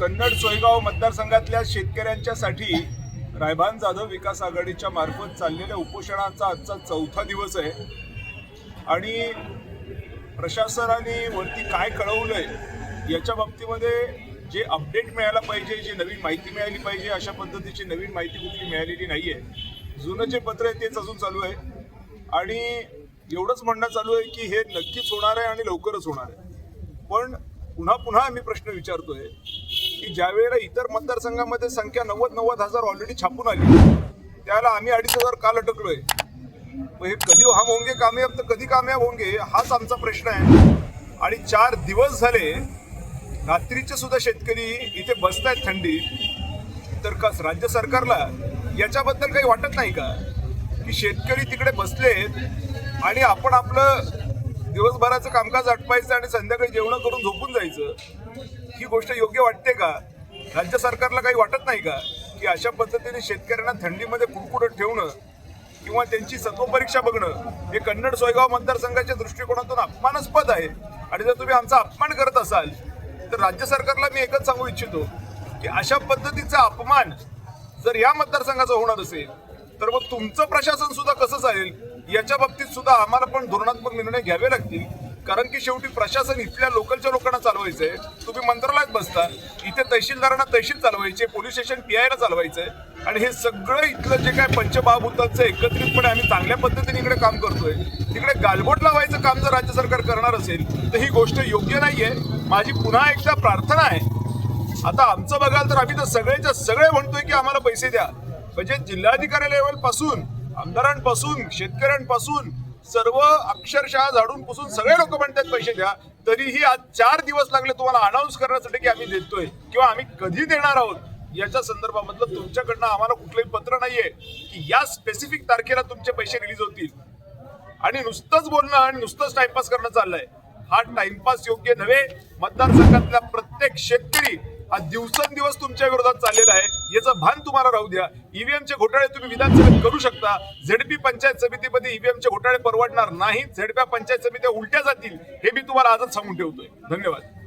कन्नड सोयगाव मतदारसंघातल्या शेतकऱ्यांच्यासाठी रायभान जाधव विकास आघाडीच्या मार्फत चाललेल्या उपोषणाचा आजचा चौथा दिवस आहे. आणि प्रशासनाने वरती काय कळवलंय याच्या बाबतीमध्ये जे अपडेट मिळायला पाहिजे जी नवीन माहिती मिळाली पाहिजे अशा पद्धतीची नवीन माहिती कुठली मिळालेली नाही आहे जुनं जे पत्र आहे तेच अजून चालू आहे. आणि एवढंच म्हणणं चालू आहे की हे नक्कीच होणार आहे आणि लवकरच होणार आहे. पण पुन्हा पुन्हा आम्ही प्रश्न विचारतोय की ज्या वेळेला इतर मतदारसंघामध्ये संख्या नव्वद नव्वद हजार ऑलरेडी छापून आली त्याला आम्ही अडीच हजार काल अटकलोय हे कधी हो- हम होंगे कामयाब तर कधी कामयाब होंगे हो हाच आमचा प्रश्न आहे. आणि चार दिवस झाले रात्रीचे सुद्धा शेतकरी इथे बसतायत थंडीत तर कस राज्य सरकारला याच्याबद्दल काही वाटत नाही का? की शेतकरी तिकडे बसलेत आणि आपण आपलं दिवसभराचं कामकाज आटपायचं आणि संध्याकाळी जेवण करून झोपून जायचं. ही गोष्ट योग्य वाटते का? राज्य सरकारला काही वाटत नाही का? की अशा पद्धतीने शेतकऱ्यांना थंडीमध्ये कुडकुडत ठेवणं किंवा त्यांची सत्वपरीक्षा बघणं हे कन्नड सोयगाव मतदारसंघाच्या दृष्टिकोनातून अपमानास्पद आहे. आणि जर तुम्ही आमचा अपमान करत असाल तर राज्य सरकारला मी एकच सांगू इच्छितो की अशा पद्धतीचा अपमान जर या मतदारसंघाचा होणार असेल तर मग तुमचं प्रशासन सुद्धा कसं चालेल? याच्या बाबतीत सुद्धा आम्हाला पण धोरणात्मक निर्णय घ्यावे लागतील. कारण की शेवटी प्रशासन इथल्या लोकलच्या लोकांना चालवायचंय. तुम्ही मंत्रालयात बसता इथे तहसीलदारांना तहसील चालवायचे पोलीस स्टेशन पी आयला चालवायचंय. आणि हे सगळं इथलं जे काय पंचमहाभूतांचं एकत्रितपणे आम्ही चांगल्या पद्धतीने इकडे काम करतोय. तिकडे गालबोट लावायचं काम जर राज्य सरकार करणार असेल तर ही गोष्ट योग्य नाहीये. माझी पुन्हा एकदा प्रार्थना आहे. आता आमचं बघाल तर आम्ही तर सगळेच्या सगळे म्हणतोय की आम्हाला पैसे द्या. म्हणजे जिल्हाधिकारी लेवलपासून आमदारांपासून शेतकऱ्यांपासून सर्व अक्षरशः झाडून पुसून सगळे लोक म्हणतात पैसे द्या. तरीही आज चार दिवस लागले तुम्हाला अनाऊन्स करण्यासाठी की आम्ही देतोय. किंवा आम्ही कधी देणार आहोत? याच्या संदर्भामधलं तुमच्याकडनं आम्हाला कुठलंही पत्र नाहीये की या स्पेसिफिक तारखेला तुमचे पैसे रिलीज होतील. आणि नुसतंच बोलणं आणि नुसतंच टाइमपास करणं चाललंय. हा टाइमपास योग्य नव्हे. मतदारसंघातला प्रत्येक शेतकरी हा दिवसेंदिवस तुमच्या विरोधात चाललेला आहे. याचं भान तुम्हाला राहू द्या. ईव्हीएमचे घोटाळे तुम्ही विधानसभेत करू शकता. झेडपी पंचायत समितीमध्ये ईव्हीएम चे घोटाळे परवडणार नाहीत झेडप्या पंचायत समित्या उलट्या जातील हे मी तुम्हाला आजच सांगून ठेवतोय. धन्यवाद.